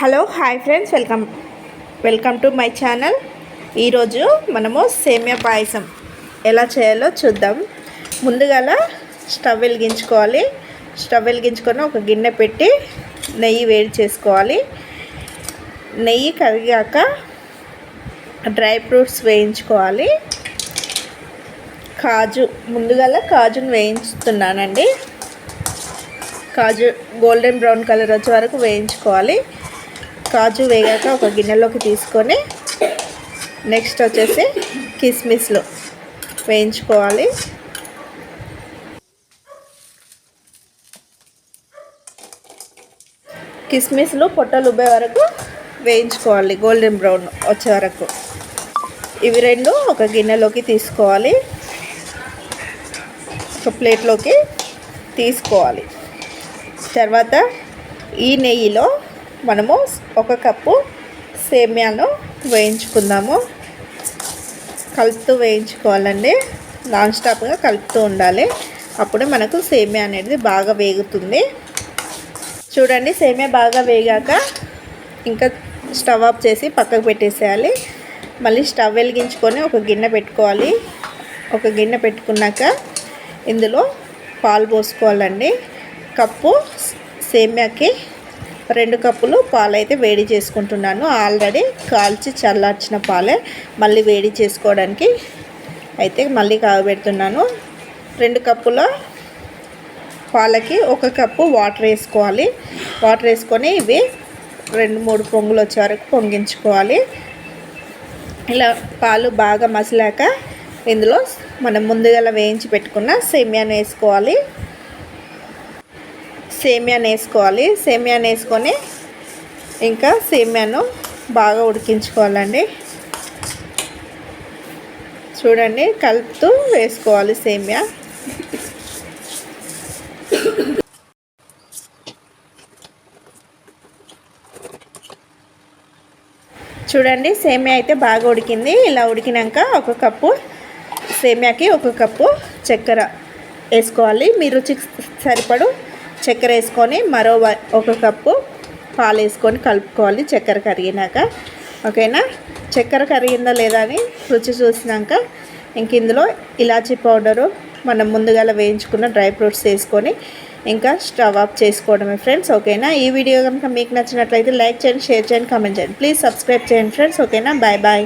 Hello hi friends welcome. Welcome to my channel. ఈరోజు మనము సేమియా పాయసం ఎలా చేయాలో చూద్దాం. ముందుగాల స్టవ్ వెలిగించుకోవాలి. స్టవ్ వెలిగించుకొని ఒక గిన్నె పెట్టి నెయ్యి వేడి చేసుకోవాలి. నెయ్యి కరిగాక డ్రై ఫ్రూట్స్ వేయించుకోవాలి. కాజు ముందుగాల కాజును వేయించుతున్నానండి. కాజు గోల్డెన్ బ్రౌన్ కలర్ వచ్చే వరకు వేయించుకోవాలి. కాజు వేగాక ఒక గిన్నెలోకి తీసుకొని నెక్స్ట్ వచ్చేసి కిస్మిస్లు వేయించుకోవాలి. కిస్మిస్లు పొట్టలు ఉబ్బే వరకు వేయించుకోవాలి గోల్డెన్ బ్రౌన్ వచ్చే వరకు. ఇవి రెండు ఒక గిన్నెలోకి తీసుకోవాలి. ఒక ప్లేట్లోకి తీసుకోవాలి. తర్వాత ఈ నెయ్యిలో మనము ఒక కప్పు సేమ్యాను వేయించుకుందాము. కలుపుతూ వేయించుకోవాలండి. నాన్ స్టాప్గా కలుపుతూ ఉండాలి. అప్పుడు మనకు సేమ్యా అనేది బాగా వేగుతుంది. చూడండి సేమ్యా బాగా వేగాక ఇంకా స్టవ్ ఆఫ్ చేసి పక్కకు పెట్టేసేయాలి. మళ్ళీ స్టవ్ వెలిగించుకొని ఒక గిన్నె పెట్టుకోవాలి. ఒక గిన్నె పెట్టుకున్నాక ఇందులో పాలు పోసుకోవాలండి. కప్పు సేమ్యాకి రెండు కప్పులు పాలైతే వేడి చేసుకుంటున్నాను. ఆల్రెడీ కాల్చి చల్లార్చిన పాలే మళ్ళీ వేడి చేసుకోవడానికి అయితే మళ్ళీ కాగబెడుతున్నాను. రెండు కప్పుల పాలకి ఒక కప్పు వాటర్ వేసుకోవాలి. వాటర్ వేసుకొని ఇవి రెండు మూడు పొంగులు వచ్చే వరకు పొంగించుకోవాలి. ఇలా పాలు బాగా మసిలాక ఇందులో మనం ముందుగా వేయించి పెట్టుకున్న సేమియాను వేసుకోవాలి. సేమియాను వేసుకోవాలి. సేమ్యాను వేసుకొని ఇంకా సేమ్యాను బాగా ఉడికించుకోవాలండి. చూడండి కలుపుతూ వేసుకోవాలి సేమియా. చూడండి సేమ్యా అయితే బాగా ఉడికింది. ఇలా ఉడికినాక ఒక కప్పు సేమ్యాకి ఒక కప్పు చక్కెర వేసుకోవాలి. మీ రుచికి సరిపడు చక్కెర వేసుకొని మరో ఒక కప్పు పాలు వేసుకొని కలుపుకోవాలి చక్కెర కరిగినాక. ఓకేనా? చక్కెర కరిగిందా లేదా అని రుచి చూసినాక ఇంక ఇందులో ఇలాచీ పౌడరు మనం ముందుగా వేయించుకున్న డ్రై ఫ్రూట్స్ వేసుకొని ఇంకా స్టవ్ ఆఫ్ చేసుకోవడమే ఫ్రెండ్స్ ఓకేనా? ఈ వీడియో కనుక మీకు నచ్చినట్లయితే లైక్ చేయండి షేర్ చేయండి కామెంట్ చేయండి. ప్లీజ్ సబ్స్క్రైబ్ చేయండి ఫ్రెండ్స్ ఓకేనా? Bye bye.